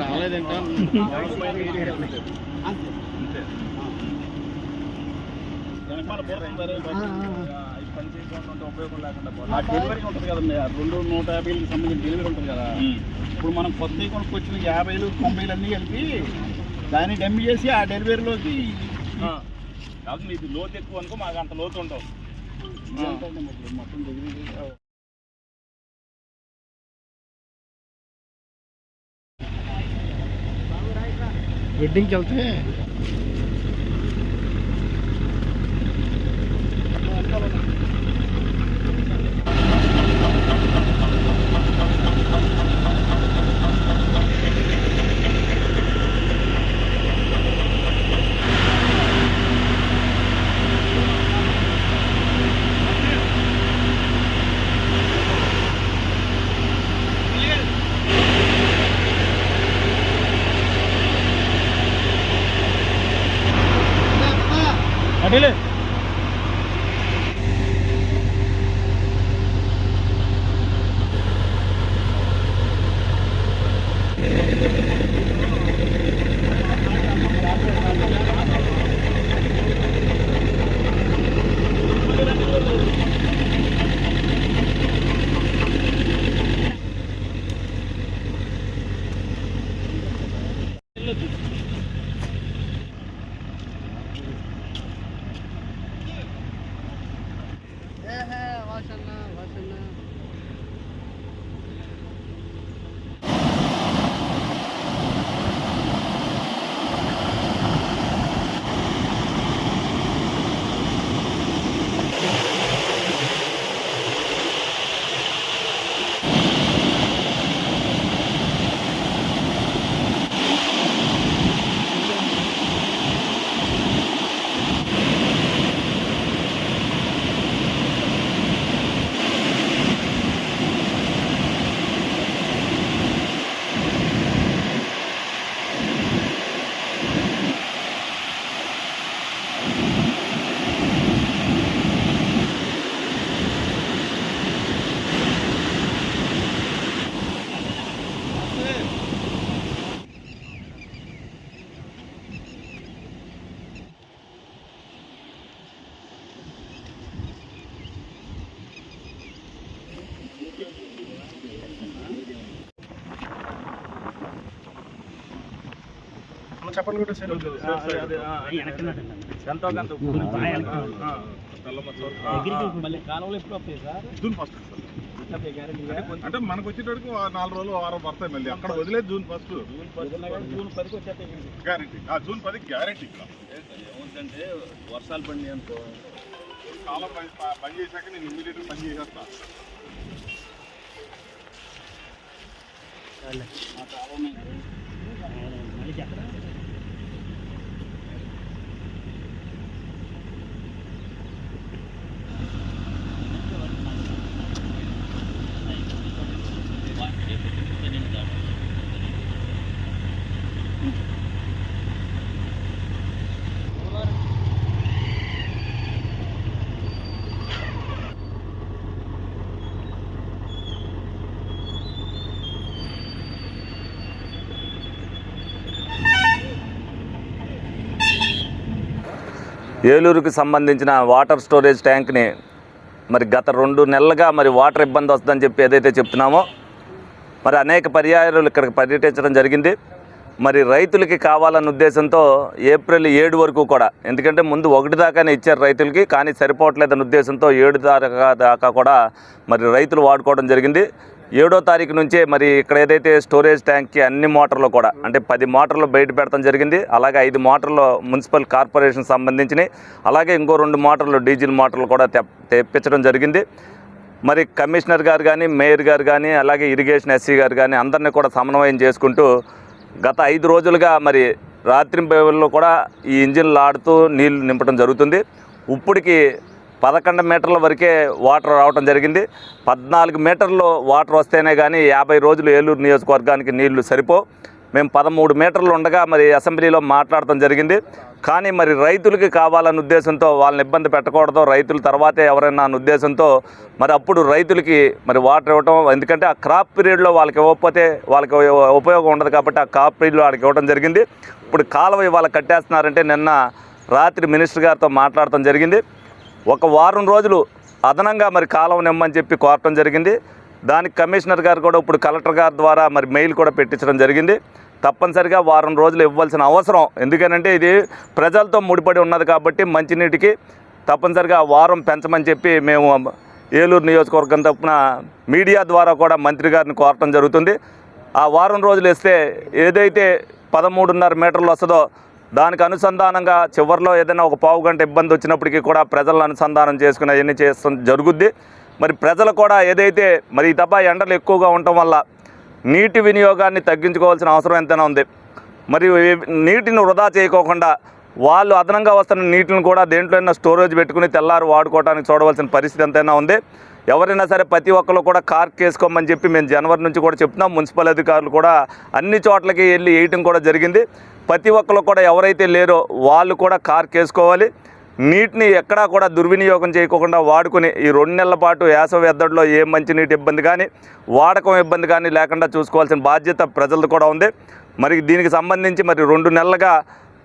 రాలేదంట డెలివరీ ఉంటుంది కదండి. రెండు నూట యాభైలకు సంబంధించిన డెలివరీ ఉంటుంది కదా. ఇప్పుడు మనం కొత్త కొనుక్కొచ్చిన యాభైలు తొంభైలు అన్నీ కలిపి దాన్ని డమ్మి చేసి ఆ డెలివరీలోకి కాదు మీది లోతు ఎక్కువ అనుకో మాకు అంత లోతు ఉండవు. మొత్తం- वेडिंग चलते हैं। hele. माशाल्लाह చెప్పండి కూడా సరే ఎంతో కొంత మళ్ళీ కాలంలో ఎప్పుడు వస్తాయి సార్? June first. అంటే మనకు వచ్చేటప్పుడు నాలుగు రోజులు వారం పడతాయి మళ్ళీ. అక్కడ వదిలేదు జూన్ ఫస్ట్. జూన్ పదికి వచ్చేస్తాయి గ్యారంటీ. ఆ జూన్ పది గ్యారంటీ ఏముందంటే వర్షాలు పడినాయి అనుకో. కాలం పని చేశాక నేను ఇమ్మీడియట్ పని చేసేస్తా. కాలం ఏలూరుకు సంబంధించిన వాటర్ స్టోరేజ్ ట్యాంక్ని మరి గత రెండు నెలలుగా మరి వాటర్ ఇబ్బంది వస్తుందని చెప్పి ఏదైతే చెప్తున్నామో మరి అనేక పర్యాయాలు ఇక్కడికి పర్యటించడం జరిగింది. మరి రైతులకి కావాలన్న ఉద్దేశంతో ఏప్రిల్ ఏడు వరకు కూడా ఎందుకంటే ముందు ఒకటి దాకానే ఇచ్చారు రైతులకి కానీ సరిపోవట్లేదన్న ఉద్దేశంతో ఏడు దాకా దాకా కూడా మరి రైతులు వాడుకోవడం జరిగింది. ఏడో తారీఖు నుంచే మరి ఇక్కడ ఏదైతే స్టోరేజ్ ట్యాంక్కి అన్ని మోటార్లు కూడా అంటే పది మోటార్లు బయట పెడతాం జరిగింది అలాగే ఐదు మోటార్లు మున్సిపల్ కార్పొరేషన్ సంబంధించినవి అలాగే ఇంకో రెండు మోటార్లు డీజిల్ మోటార్లు కూడా తెప్పించడం జరిగింది. మరి కమిషనర్ గారు కానీ మేయర్ గారు కానీ అలాగే ఇరిగేషన్ ఎస్సీ గారు కానీ అందరినీ కూడా సమన్వయం చేసుకుంటూ గత ఐదు రోజులుగా మరి రాత్రి బేవుల్లో కూడా ఈ ఇంజిన్లు ఆడుతూ నీళ్ళు నింపడం జరుగుతుంది. ఇప్పటికి పదకొండు మీటర్ల వరకే వాటర్ రావడం జరిగింది. పద్నాలుగు మీటర్లు వాటర్ వస్తేనే కానీ యాభై రోజులు ఏలూరు నియోజకవర్గానికి నీళ్ళు సరిపో. మేము పదమూడు మీటర్లు ఉండగా మరి అసెంబ్లీలో మాట్లాడటం జరిగింది. కానీ మరి రైతులకి కావాలన్న ఉద్దేశంతో వాళ్ళని ఇబ్బంది పెట్టకూడదు. రైతుల తర్వాతే ఎవరైనా అన్న ఉద్దేశంతో మరి అప్పుడు రైతులకి మరి వాటర్ ఇవ్వటం. ఎందుకంటే ఆ క్రాప్ పీరియడ్లో వాళ్ళకి ఇవ్వకపోతే వాళ్ళకి ఉపయోగం ఉండదు కాబట్టి ఆ క్రాప్ పీరియడ్లో వాళ్ళకి ఇవ్వడం జరిగింది. ఇప్పుడు కాలువ ఇవాళ కట్టేస్తున్నారంటే నిన్న రాత్రి మినిస్టర్ గారితో మాట్లాడటం జరిగింది. ఒక వారం రోజులు అదనంగా మరి కాలం నిమ్మని చెప్పి కోరటం జరిగింది. దానికి కమిషనర్ గారు కూడా ఇప్పుడు కలెక్టర్ గారి ద్వారా మరి మెయిల్ కూడా పెట్టించడం జరిగింది. తప్పనిసరిగా వారం రోజులు ఇవ్వాల్సిన అవసరం. ఎందుకనంటే ఇది ప్రజలతో ముడిపడి ఉన్నది కాబట్టి మంచినీటికి తప్పనిసరిగా వారం పెంచమని చెప్పి మేము ఏలూరు నియోజకవర్గం తప్పున మీడియా ద్వారా కూడా మంత్రి గారిని కోరటం జరుగుతుంది. ఆ వారం రోజులు ఇస్తే ఏదైతే పదమూడున్నర మీటర్లు వస్తుందో దానికి అనుసంధానంగా చివరిలో ఏదైనా ఒక పావు గంట ఇబ్బంది వచ్చినప్పటికీ కూడా ప్రజలను అనుసంధానం చేసుకుని అవన్నీ చేస్తాం జరుగుద్ది. మరి ప్రజలు కూడా ఏదైతే మరి ఈ తప్ప ఎండలు ఎక్కువగా ఉండటం వల్ల నీటి వినియోగాన్ని తగ్గించుకోవాల్సిన అవసరం ఎంతైనా ఉంది. మరి నీటిని వృధా చేయకోకుండా వాళ్ళు అదనంగా వస్తున్న నీటిని కూడా దేంట్లోనైనా స్టోరేజ్ పెట్టుకుని తెల్లారు వాడుకోవడానికి చూడవలసిన పరిస్థితి ఎంతైనా ఉంది. ఎవరైనా సరే ప్రతి ఒక్కరు కూడా కార్క్ వేసుకోమని చెప్పి మేము జనవరి నుంచి కూడా చెప్తున్నాం. మున్సిపల్ అధికారులు కూడా అన్ని చోట్లకి వెళ్ళి వేయటం కూడా జరిగింది. ప్రతి ఒక్కరు కూడా ఎవరైతే లేరో వాళ్ళు కూడా కార్క్ వేసుకోవాలి నీటిని ఎక్కడా కూడా దుర్వినియోగం చేయకుండా వాడుకుని ఈ రెండు నెలల పాటు వేసవి ఎద్దడిలో ఏ మంచినీటి ఇబ్బంది కానీ వాడకం ఇబ్బంది కానీ లేకుండా చూసుకోవాల్సిన బాధ్యత ప్రజలది కూడా ఉంది. మరి దీనికి సంబంధించి మరి రెండు నెలలుగా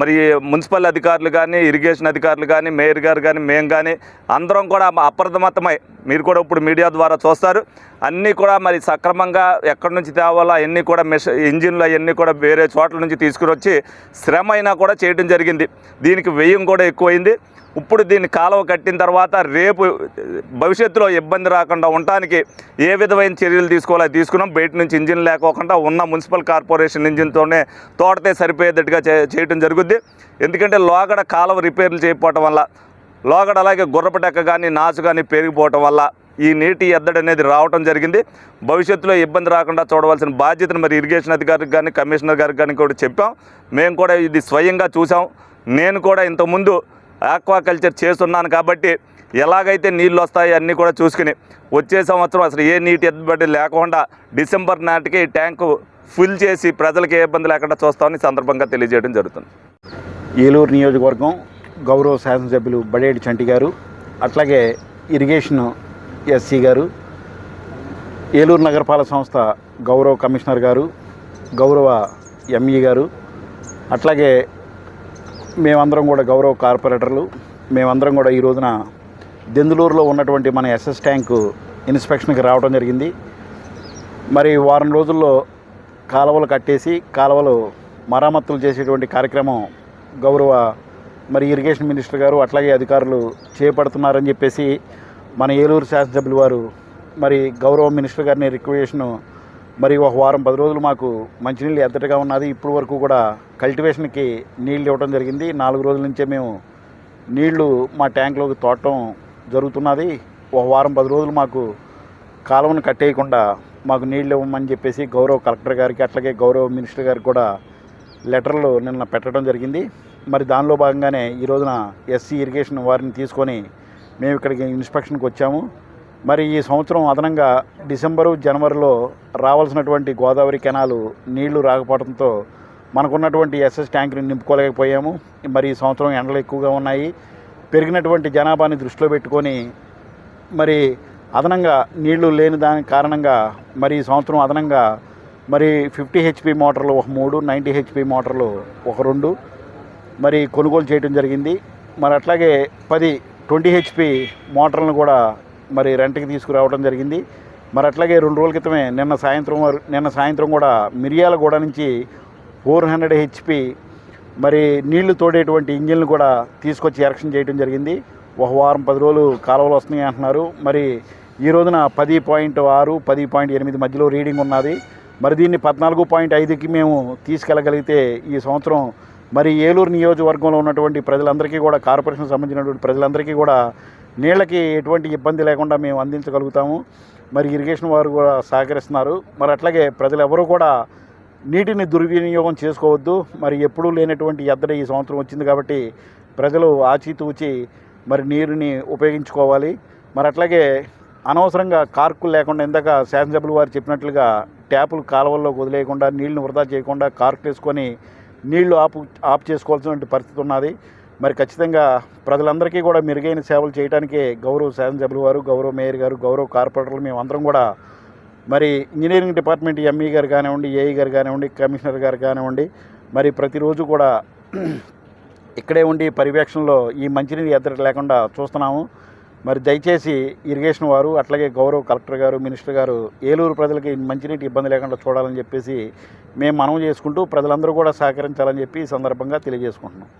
మరి మున్సిపల్ అధికారులు కానీ ఇరిగేషన్ అధికారులు కానీ మేయర్ గారు కానీ మేము కానీ అందరం కూడా అప్రమత్తమై మీరు కూడా ఇప్పుడు మీడియా ద్వారా చూస్తారు. అన్నీ కూడా మరి సక్రమంగా ఎక్కడి నుంచి తేవాలో అవన్నీ కూడా మిష ఇంజిన్లు అవన్నీ కూడా వేరే చోట్ల నుంచి తీసుకుని వచ్చి శ్రమ అయినా కూడా చేయడం జరిగింది. దీనికి వ్యయం కూడా ఎక్కువైంది. ఇప్పుడు దీన్ని కాలువ కట్టిన తర్వాత రేపు భవిష్యత్తులో ఇబ్బంది రాకుండా ఉండటానికి ఏ విధమైన చర్యలు తీసుకోవాలో తీసుకున్నాం. బయట నుంచి ఇంజిన్ లేకోకుండా ఉన్న మున్సిపల్ కార్పొరేషన్ ఇంజిన్తోనే తోటతే సరిపోయేటట్టుగా చే చేయడం జరుగుద్ది. ఎందుకంటే లోగడ కాలువ రిపేర్లు చేయకపోవటం వల్ల లోగడ అలాగే గుర్రపటెక్క కానీ నాచు కానీ పెరిగిపోవటం వల్ల ఈ నీటి ఎద్దడి అనేది రావటం జరిగింది. భవిష్యత్తులో ఇబ్బంది రాకుండా చూడవలసిన బాధ్యతను మరి ఇరిగేషన్ అధికారికి కానీ కమిషనర్ గారికి కానీ కూడా చెప్పాం. మేము కూడా ఇది స్వయంగా చూసాం. నేను కూడా ఇంతకుముందు ఆక్వాకల్చర్ చేస్తున్నాను కాబట్టి ఎలాగైతే నీళ్ళు వస్తాయి అన్నీ కూడా చూసుకుని వచ్చే సంవత్సరం అసలు ఏ నీటి ఎద్దబడి లేకుండా డిసెంబర్ నాటికి ట్యాంకు ఫుల్ చేసి ప్రజలకు ఏ ఇబ్బంది లేకుండా చూస్తామని సందర్భంగా తెలియజేయడం జరుగుతుంది. ఏలూరు నియోజకవర్గం గౌరవ శాసనసభ్యులు బడేటి చంటి గారు అట్లాగే ఇరిగేషన్ ఎస్సీ గారు ఏలూరు నగరపాలక సంస్థ గౌరవ కమిషనర్ గారు గౌరవ ఎంఈ గారు అట్లాగే మేమందరం కూడా గౌరవ కార్పొరేటర్లు. మేమందరం కూడా ఈ రోజున దెందులూరులో ఉన్నటువంటి మన ఎస్ఎస్ ట్యాంకు ఇన్స్పెక్షన్కి రావడం జరిగింది. మరి వారం రోజుల్లో కాలువలు కట్టేసి కాలువలు మరామతులు చేసేటువంటి కార్యక్రమం గౌరవ మరి ఇరిగేషన్ మినిస్టర్ గారు అట్లాగే అధికారులు చేపడుతున్నారని చెప్పేసి మన ఏలూరు శాసనసభ్యులు వారు మరి గౌరవ మినిస్టర్ గారిని రిక్వెస్ట్ను మరి ఒక వారం పది రోజులు మాకు మంచినీళ్ళు ఎద్దటగా ఉన్నది ఇప్పుడు వరకు కూడా కల్టివేషన్కి నీళ్ళు ఇవ్వడం జరిగింది. నాలుగు రోజుల నుంచే మేము నీళ్ళు మా ట్యాంక్లోకి తోటం జరుగుతున్నది. ఒక వారం పది రోజులు మాకు కాలువను కట్టేయకుండా మాకు నీళ్ళు ఇవ్వమని చెప్పేసి గౌరవ కలెక్టర్ గారికి అట్లాగే గౌరవ మినిస్టర్ గారికి కూడా లెటర్లు నిన్న పెట్టడం జరిగింది. మరి దానిలో భాగంగానే ఈ రోజున ఎస్సీ ఇరిగేషన్ వారిని తీసుకొని మేము ఇక్కడికి ఇన్స్పెక్షన్కి వచ్చాము. మరి ఈ సంవత్సరం అదనంగా డిసెంబరు జనవరిలో రావాల్సినటువంటి గోదావరి కెనాలు నీళ్ళు రాకపోవడంతో మనకున్నటువంటి ఎస్ఎస్ ట్యాంకుని నింపుకోలేకపోయాము. మరి ఈ సంవత్సరం ఎండలు ఎక్కువగా ఉన్నాయి. పెరిగినటువంటి జనాభాని దృష్టిలో పెట్టుకొని మరి అదనంగా నీళ్ళు లేని దాని కారణంగా మరి ఈ సంవత్సరం అదనంగా మరి ఫిఫ్టీ హెచ్పి మోటార్లు ఒక మూడు నైంటీ హెచ్పి మోటార్లు ఒక రెండు మరి కొనుగోలు చేయడం జరిగింది. మరి అట్లాగే పది ట్వంటీ హెచ్పి మోటార్లను కూడా మరి రెంట్కి తీసుకురావడం జరిగింది. మరి అట్లాగే రెండు రోజుల క్రితమే నిన్న సాయంత్రం నిన్న సాయంత్రం కూడా మిరియాలగూడ నుంచి ఫోర్ హండ్రెడ్ హెచ్పి మరి నీళ్ళు తోడేటువంటి ఇంజిన్లు కూడా తీసుకొచ్చి ఎరక్షన్ చేయడం జరిగింది. ఒక వారం పది రోజులు కాలువలు వస్తున్నాయి అంటున్నారు. మరి ఈ రోజున పది పాయింట్ ఆరు పది పాయింట్ ఎనిమిది మధ్యలో రీడింగ్ ఉన్నది. మరి దీన్ని పద్నాలుగు పాయింట్ ఐదుకి మేము తీసుకెళ్ళగలిగితే ఈ సంవత్సరం మరి ఏలూరు నియోజకవర్గంలో ఉన్నటువంటి ప్రజలందరికీ కూడా కార్పొరేషన్ సంబంధించినటువంటి ప్రజలందరికీ కూడా నీళ్ళకి ఎటువంటి ఇబ్బంది లేకుండా మేము అందించగలుగుతాము. మరి ఇరిగేషన్ వారు కూడా సహకరిస్తున్నారు. మరి అట్లాగే ప్రజలు ఎవరు కూడా నీటిని దుర్వినియోగం చేసుకోవద్దు. మరి ఎప్పుడూ లేనటువంటి ఎద్దడి ఈ సంవత్సరం వచ్చింది కాబట్టి ప్రజలు ఆచితూచి మరి నీరుని ఉపయోగించుకోవాలి. మరి అట్లాగే అనవసరంగా కార్కులు లేకుండా ఇందాక శాసనసభ్యులు వారు చెప్పినట్లుగా ట్యాపులు కాలువల్లో వదిలేయకుండా నీళ్ళు వృధా చేయకుండా కార్కు వేసుకొని నీళ్ళు ఆపు ఆఫ్ చేసుకోవాల్సిన పరిస్థితి ఉన్నది. మరి ఖచ్చితంగా ప్రజలందరికీ కూడా మెరుగైన సేవలు చేయడానికి గౌరవ శాసనసభ్యులు వారు గౌరవ మేయర్ గారు గౌరవ కార్పొరేటర్లు మేమందరం కూడా మరి ఇంజనీరింగ్ డిపార్ట్మెంట్ ఎంఈ గారు కానివ్వండి ఏఈ గారు కానివ్వండి కమిషనర్ గారు కానివ్వండి మరి ప్రతిరోజు కూడా ఇక్కడే ఉండి పర్యవేక్షణలో ఈ మంచినీరు ఎద్దడి లేకుండా చూస్తున్నాము. మరి దయచేసి ఇరిగేషన్ వారు అట్లాగే గౌరవ కలెక్టర్ గారు మినిస్టర్ గారు ఏలూరు ప్రజలకి మంచినీటి ఇబ్బంది లేకుండా చూడాలని చెప్పేసి మేము మనం చేసుకుంటూ ప్రజలందరూ కూడా సహకరించాలని చెప్పి ఈ సందర్భంగా తెలియజేసుకుంటున్నాం.